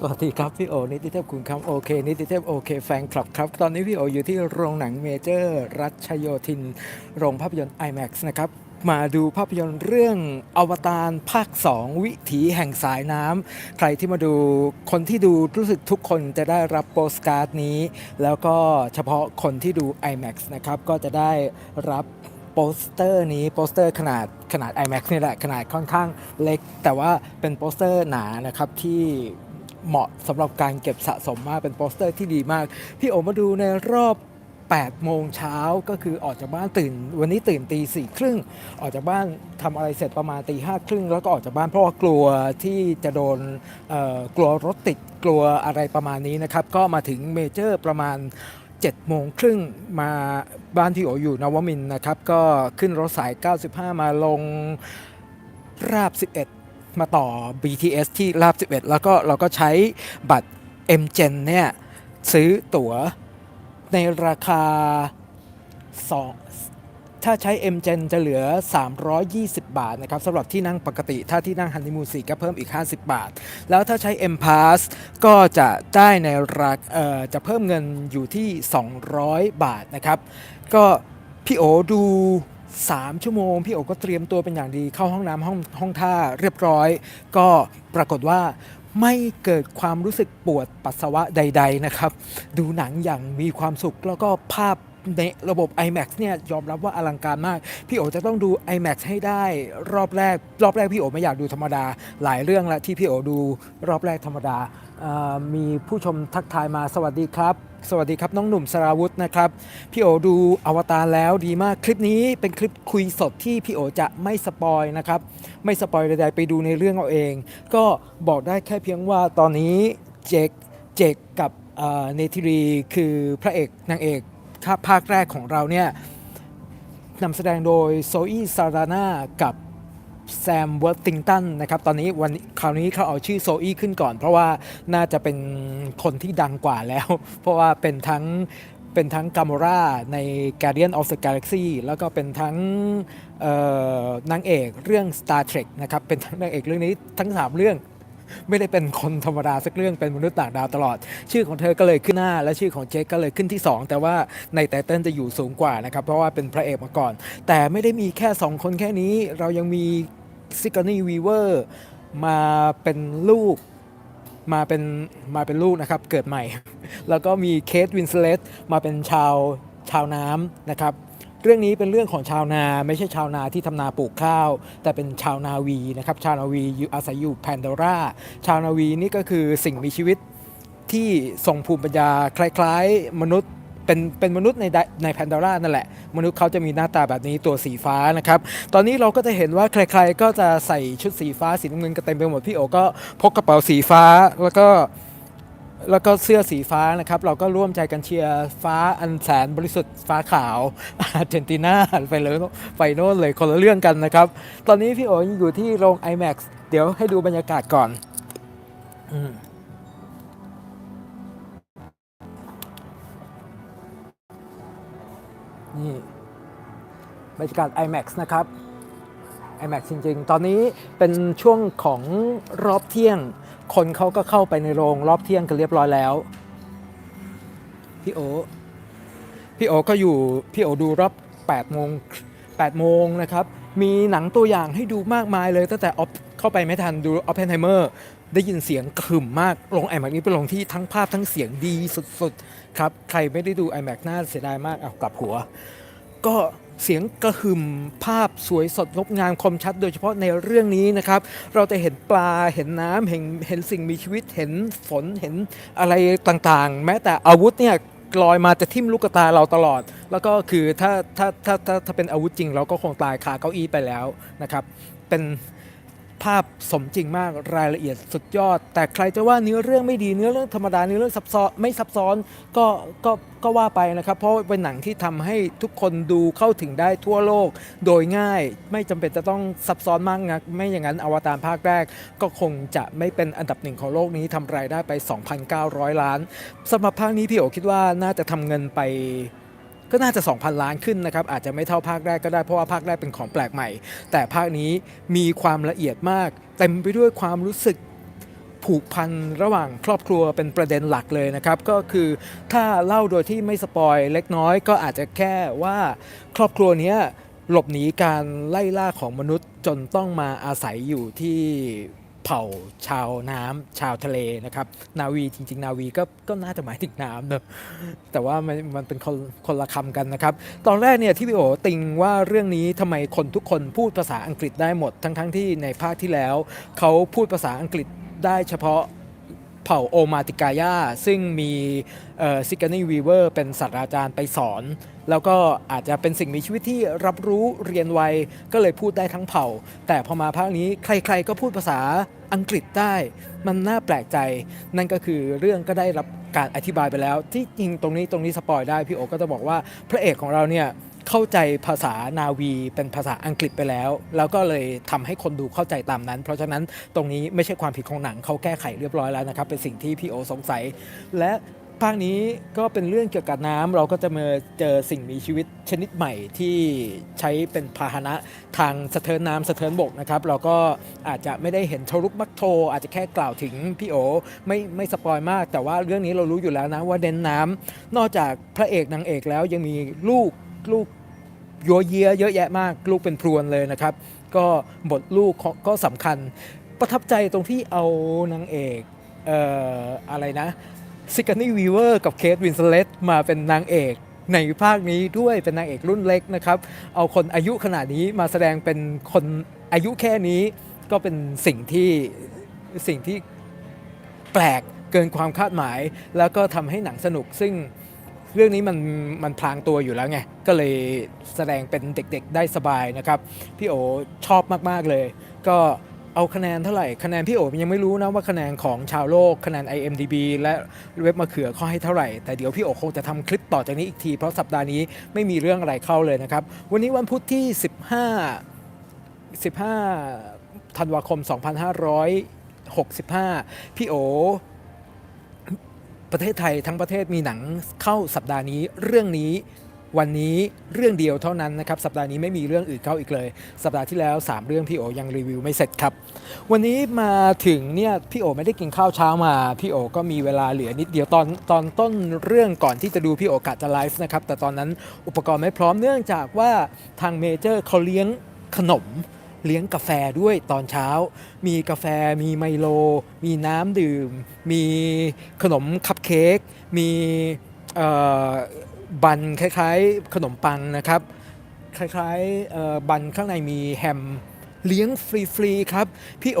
สวัสดีครับพี่โอนิติเทพคุณคำโอเคนิติเทพโอเคแฟนคลับครับตอนนี้พี่โออยู่ที่โรงหนังเมเจอร์ รัชโยธิน โรงภาพยนตร์ IMAX นะครับมาดูภาพยนตร์เรื่องอวตารภาค 2 วิถีแห่งสายน้ำใครที่มาดูคนที่ดูรู้สึกทุกคนจะได้รับโปสการ์ดนี้ แล้วก็เฉพาะคนที่ดู IMAX นะครับก็จะได้รับโปสเตอร์นี้โปสเตอร์ขนาดขนาด IMAX นี่แหละขนาดค่อนข้างเล็ก แต่ว่าเป็นโปสเตอร์หนานะครับที่ เหมาะสำหรับการเก็บสะสมมากเป็นโปสเตอร์ที่ดีมาก พี่โอมาดูในรอบ8โมงเช้าก็คือออกจากบ้านตื่น วันนี้ตื่นตีสี่ครึ่งออกจากบ้านทำอะไรเสร็จประมาณตีห้าครึ่งแล้วก็ออกจากบ้านเพราะว่ากลัวที่จะโดนกลัวรถติดกลัวอะไรประมาณนี้นะครับ ก็มาถึงเมเจอร์ประมาณ7โมงครึ่งมาบ้านที่โออยู่นวมินนะครับ ก็ขึ้นรถสาย 95 มาลงราบ 11 มาต่อ BTS ที่ราบ 11 แล้วก็เราก็ใช้บัตร M Gen เนี่ย ซื้อตั๋วในราคา 2 ถ้าใช้ M Gen จะเหลือ 320 บาทนะครับสำหรับที่นั่งปกติ ถ้าที่นั่งฮันนีมูนสีก็เพิ่มอีก 50 บาท แล้วถ้าใช้ M Pass ก็จะได้ในราคาจะเพิ่มเงินอยู่ที่ 200 บาทนะครับ ก็พี่โอดู 3 ชั่วโมง พี่โอก็เตรียมตัวเป็นอย่างดีเข้าห้องน้ำห้องห้องท่าเรียบร้อย ก็ปรากฏว่าไม่เกิดความรู้สึกปวดปัสสาวะใด ๆ นะครับ ดูหนังอย่างมีความสุขแล้วก็ภาพในระบบ IMAX เนี่ยยอมรับว่าอลังการมาก พี่โอจะต้องดู IMAX ให้ได้รอบแรก รอบแรกพี่โอไม่อยากดูธรรมดา หลายเรื่องแล้วที่พี่โอดูรอบแรกธรรมดา มีผู้ชมทักทายมาสวัสดีครับ สวัสดีครับ น้องหนุ่มสราวุธนะครับ พี่โอดูอวตารแล้วดีมากคลิปนี้เป็นคลิปคุยสดที่พี่โอจะไม่สปอยนะครับ ไม่สปอยใดๆไปดูในเรื่องเอาเอง ก็บอกได้แค่เพียงว่าตอนนี้เจคเจคกับเนธิรีคือพระเอกนางเอกภาคแรกของเราเนี่ยนำแสดงโดยโซอี้ซาราน่ากับ แซมเวิร์ติงตันนะครับตอนนี้วันคราวนี้เขาเอาชื่อโซอี้ขึ้นก่อน เพราะว่าน่าจะเป็นคนที่ดังกว่าแล้ว เพราะว่าเป็นทั้งเป็นทั้งกามราใน Guardian of the Galaxy แล้วก็เป็นทั้งนางเอกเรื่อง Star Trek นะครับเป็นทั้งนางเอกเรื่องนี้ทั้ง 3 เรื่อง ไม่ได้เป็นคนธรรมดาสักเรื่องเป็นมนุษย์ต่างดาวตลอด ชื่อของเธอก็เลยขึ้นหน้า และชื่อของเจคก็เลยขึ้นที่ 2 แต่ว่าในไตเติ้ลจะอยู่สูงกว่านะครับ เพราะว่าเป็นพระเอกมาก่อน แต่ไม่ได้มีแค่ 2 คนแค่นี้ เรายังมีซิกานีวีเวอร์มาเป็นลูกมาเป็นมาเป็นลูกนะครับเกิดใหม่ แล้วก็มีเคทวินสเลตมาเป็นชาวชาวน้ำนะครับ เรื่องนี้เป็นเรื่องของชาวนาไม่ใช่ชาวนาที่ทำนาปลูกข้าว แต่เป็นชาวนาวีนะครับชาวนาวีอยู่อาศัยอยู่แพนโดราชาวนาวีนี่ก็คือสิ่งมีชีวิตที่ทรงภูมิปัญญาคล้ายๆ มนุษย์เป็นเป็นมนุษย์ในในแพนโดรานั่นแหละ มนุษย์เขาจะมีหน้าตาแบบนี้ตัวสีฟ้านะครับ ตอนนี้เราก็จะเห็นว่าใครๆก็จะใส่ชุดสีฟ้าสีน้ำเงินกันเต็มไปหมดพี่โอก็พกกระเป๋าสีฟ้าแล้วก็ แล้วก็เสื้อสีฟ้านะครับ เราก็ร่วมใจกันเชียร์ฟ้าอันแสนบริสุทธิ์ฟ้าขาวอาร์เจนตินาไปเลยไปโน่นเลยคนละเรื่องกันนะครับ ตอนนี้พี่โอ๋อยู่ที่โรง IMAX เดี๋ยวให้ดูบรรยากาศก่อนอืมนี่บรรยากาศ IMAX นะครับ IMAX จริง ๆ ตอนนี้เป็นช่วงของรอบเที่ยง คนเขาก็เข้าไปในโรงรอบเที่ยงกันเรียบร้อยแล้ว พี่โอพี่โอก็อยู่พี่โอดูรอบ8โมง8โมงนะครับ มีหนังตัวอย่างให้ดูมากมายเลย ตั้งแต่ออฟเข้าไปไม่ทันดูออฟเพนไฮเมอร์ได้ยินเสียงขรึมมากลง iMac นี้เป็นลงที่ทั้งภาพทั้งเสียงดีสุดๆ ครับ ใครไม่ได้ดู iMac น่าเสียดายมากเอากลับหัว ก็ เสียงกระหึ่มภาพสวยสดงดงามคมชัด โดยเฉพาะในเรื่องนี้นะครับ เราจะเห็นปลาเห็นน้ำเห็นเห็นสิ่งมีชีวิตเห็นฝนเห็นอะไรต่างๆ แม้แต่อาวุธเนี่ยลอยมาจะทิ่มลูกตาเราตลอด แล้วก็คือถ้าถ้าถ้าถ้าถ้าเป็นอาวุธจริง เราก็คงตายคาเก้าอี้ไปแล้วนะครับ เป็น ภาพสมจริงมากรายละเอียดสุดยอด แต่ใครจะว่าเนื้อเรื่องไม่ดีเนื้อเรื่องธรรมดาเนื้อเรื่องซับซ้อนไม่ซับซ้อนก็ก็ก็ว่าไปนะครับ เพราะเป็นหนังที่ทำให้ทุกคนดูเข้าถึงได้ทั่วโลก โดยง่ายไม่จำเป็นจะต้องซับซ้อนมากนัก ไม่อย่างนั้นอวตารภาคแรก ก็คงจะไม่เป็นอันดับหนึ่งของโลกนี้ทำรายได้ไป 2,900 ล้านสำหรับภาคนี้พี่โอคิดว่าน่าจะทำเงินไป ก็น่าจะ 2,000 ล้านขึ้นนะครับอาจจะไม่เท่าภาคแรกก็ได้เพราะว่าภาคแรกเป็นของแปลกใหม่ แต่ภาคนี้มีความละเอียดมากเต็มไปด้วยความรู้สึกผูกพันระหว่างครอบครัวเป็นประเด็นหลักเลยนะครับ ก็คือถ้าเล่าโดยที่ไม่สปอยเล็กน้อย ก็อาจจะแค่ว่าครอบครัวนี้หลบหนีการไล่ล่าของมนุษย์จนต้องมาอาศัยอยู่ที่ เผ่าชาวน้ำชาวทะเลนะครับ นาวีจริง ๆ นาวีก็ก็น่าจะหมายถึงน้ำเนอะแต่ว่ามันมันเป็นคนคนละคำกันนะครับ ตอนแรกเนี่ยที่พี่โอติงว่าเรื่องนี้ทำไมคนทุกคนพูดภาษาอังกฤษได้หมด ทั้งๆที่ในภาคที่แล้ว เขาพูดภาษาอังกฤษได้เฉพาะเผ่าโอมาติกายาซึ่งมีซิกานีวีเวอร์เป็นศาสตราจารย์ไปสอน แล้วก็อาจจะเป็นสิ่งมีชีวิตที่รับรู้เรียนไวก็เลยพูดได้ทั้งเผ่า แต่พอมาภาคนี้ใครๆก็พูดภาษาอังกฤษได้ มันน่าแปลกใจ นั่นก็คือเรื่องก็ได้รับการอธิบายไปแล้ว ที่จริงตรงนี้ตรงนี้สปอยได้พี่โอก็จะบอกว่าพระเอกของเราเนี่ยเข้าใจภาษานาวีเป็นภาษาอังกฤษไปแล้ว แล้วก็เลยทำให้คนดูเข้าใจตามนั้น เพราะฉะนั้นตรงนี้ไม่ใช่ความผิดของหนังเขาแก้ไขเรียบร้อยแล้วนะครับ เป็นสิ่งที่พี่โอสงสัย และ ภาคนี้ก็เป็นเรื่องเกี่ยวกับน้ำเราก็จะมาเจอสิ่งมีชีวิตชนิดใหม่ที่ใช้เป็นพาหนะทางสะเทินน้ำสะเทินบกนะครับ เราก็อาจจะไม่ได้เห็นทรุกมักโท อาจจะแค่กล่าวถึงพี่โอไม่ไม่สปอยมาก แต่ว่าเรื่องนี้เรารู้อยู่แล้วนะว่าเด่นน้ำนอกจากพระเอกนางเอกแล้วยังมีลูกลูกยัวเยียเยอะแยะมากลูกเป็นพรวนเลยนะครับ ก็บทลูกก็สำคัญประทับใจตรงที่เอานางเอกเอ่ออะไรนะ ซิกานี่วีเวอร์กับเคทวินสเลตมาเป็นนางเอกในภาคนี้ด้วยเป็นนางเอกรุ่นเล็กนะครับ เอาคนอายุขนาดนี้มาแสดงเป็นคนอายุแค่นี้ก็เป็นสิ่งที่สิ่งที่แปลกเกินความคาดหมาย แล้วก็ทำให้หนังสนุกซึ่งเรื่องนี้มันมันพลางตัวอยู่แล้วไง ก็เลยแสดงเป็นเด็กๆได้สบายนะครับ พี่โอชอบมากๆเลย ก็ เอาคะแนนเท่าไหร่คะแนนพี่โอยังไม่รู้นะว่าคะแนนของชาวโลกคะแนน IMDB และเว็บมะเขือเขาให้เท่าไหร่ แต่เดี๋ยวพี่โอคงจะทำคลิปต่อจากนี้อีกทีเพราะสัปดาห์นี้ไม่มีเรื่องอะไรเข้าเลยนะครับ วันนี้วันพุธที่ 15 15ธันวาคม 2565 พี่โอประเทศไทยทั้งประเทศมีหนังเข้าสัปดาห์นี้เรื่องนี้ วันนี้เรื่องเดียวเท่านั้นนะครับสัปดาห์นี้ไม่มีเรื่องอื่นเข้าอีกเลย สัปดาห์ที่แล้ว 3 เรื่องพี่โอยังรีวิวไม่เสร็จครับ วันนี้มาถึงเนี่ยพี่โอไม่ได้กินข้าวเช้ามาพี่โอก็มีเวลาเหลือนิดเดียวตอนตอนต้นเรื่องก่อนที่จะดูพี่โอกะจะไลฟ์นะครับแต่ตอนนั้นอุปกรณ์ไม่พร้อมเนื่องจากว่าทางเมเจอร์เขาเลี้ยงขนมเลี้ยงกาแฟด้วยตอนเช้า มีกาแฟ มีไมโล มีน้ำดื่ม มีขนมคัพเค้ก มีเอ่อ บันคล้ายๆขนมปังนะครับ คล้ายๆบันข้างในมีแฮมเลี้ยงฟรีๆครับ พี่โอ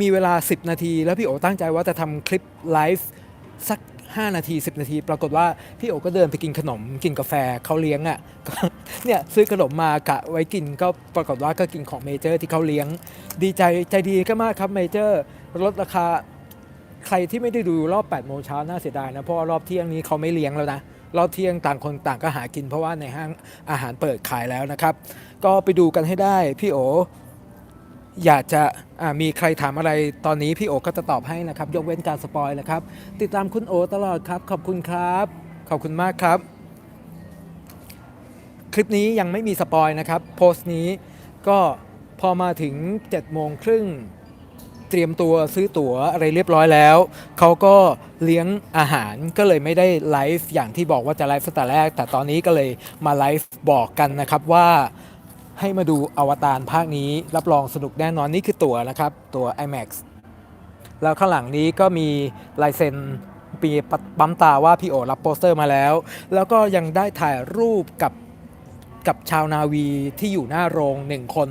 มีเวลา 10 นาที แล้วพี่โอตั้งใจว่าจะทำคลิปไลฟ์สัก 5 นาที 10 นาที ปรากฏว่าพี่โอก็เดินไปกินขนมกินกาแฟเขาเลี้ยงอะ่ะเนี่ยซื้อขนมมากะไว้กินก็ปรากฏว่าก็กินของเมเจอร์ที่เขาเลี้ยง ดีใจใจดีก็มากครับเมเจอร์ลดราคา ใครที่ไม่ได้ดูรอบ8โมงเช้าน่าเสียดายนะเพราะว่ารอบเที่ยงนี้เขาไม่เลี้ยงแล้วนะรอบเที่ยงต่างคนต่างก็หากินเพราะว่าในห้างอาหารเปิดขายแล้วนะครับ ก็ไปดูกันให้ได้พี่โออยากจะมีใครถามอะไรตอนนี้พี่โอก็จะตอบให้นะครับ ยกเว้นการสปอยนะครับ ติดตามคุณโอตลอดครับ ขอบคุณครับ ขอบคุณมากครับ คลิปนี้ยังไม่มีสปอยนะครับ โพสต์นี้ก็พอมาถึง7โมงครึ่ง เตรียมตัวซื้อตั๋วอะไรเรียบร้อยแล้ว เขาก็เลี้ยงอาหารก็เลยไม่ได้ไลฟ์อย่างที่บอกว่าจะไลฟ์ตั้งแต่แรก แต่ตอนนี้ก็เลยมาไลฟ์บอกกันนะครับว่าให้มาดูอวตารภาคนี้รับรองสนุกแน่นอนนี่คือตั๋วนะครับ ตั๋ว IMAX แล้วข้างหลังนี้ก็มีลายเซ็นปีปั๊มตาว่าพี่โอรับโปสเตอร์มาแล้ว แล้วก็ยังได้ถ่ายรูปกับ กับชาวนาวีที่อยู่หน้าโรงหนึ่งคน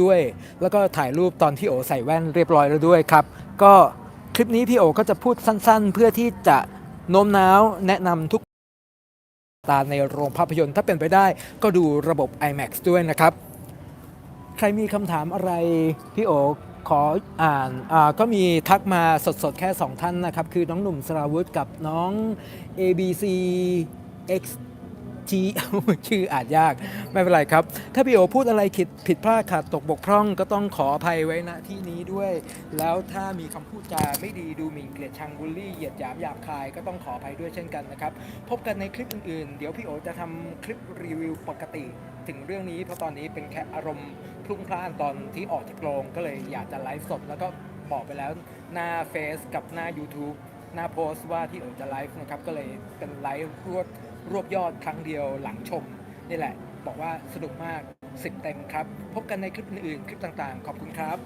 ด้วย แล้วก็ถ่ายรูปตอนพี่โอใส่แว่นเรียบร้อยแล้วด้วยครับ ก็คลิปนี้พี่โอก็จะพูดสั้นๆ เพื่อที่จะโน้มน้าวแนะนำทุกตาในโรงภาพยนตร์ถ้าเป็นไปได้ก็ดูระบบ IMAX ด้วยนะครับ ใครมีคำถามอะไร พี่โอขออ่านอาก็มีทักมาสดๆ แค่ 2 ท่านนะครับ คือน้องหนุ่มสราวุธกับน้อง ABC X G ชื่ออานยากไม่เป็นไรครับ ถ้าพี่โอพูดอะไรผิดผิดพลาดขาดตกบกพร่องก็ต้องขออภัยไว้ณที่นี้ด้วย แล้วถ้ามีคำพูดจาไม่ดีดูหมิ่นเกลียดชังบูลลี่เหยียดหยามหยาบคายก็ต้องขออภัยด้วยเช่นกันนะครับ พบกันในคลิปอื่นๆ เดี๋ยวพี่โอจะทำคลิปรีวิวปกติ ถึงเรื่องนี้เพราะตอนนี้เป็นแค่อารมณ์พลุ่งพล่านตอนที่ออกจากโรงก็เลยอยากจะไลฟ์สดแล้วก็บอกไปแล้วหน้าเฟซกับหน้า YouTube หน้าโพสต์ว่าที่เอ๋จะไลฟ์นะครับ ก็เลยเป็นไลฟ์รวบ รวบยอดครั้งเดียวหลังชมนี่แหละ บอกว่าสนุกมากสิบเต็มครับ พบกันในคลิปอื่นๆ คลิปต่างๆ ขอบคุณครับ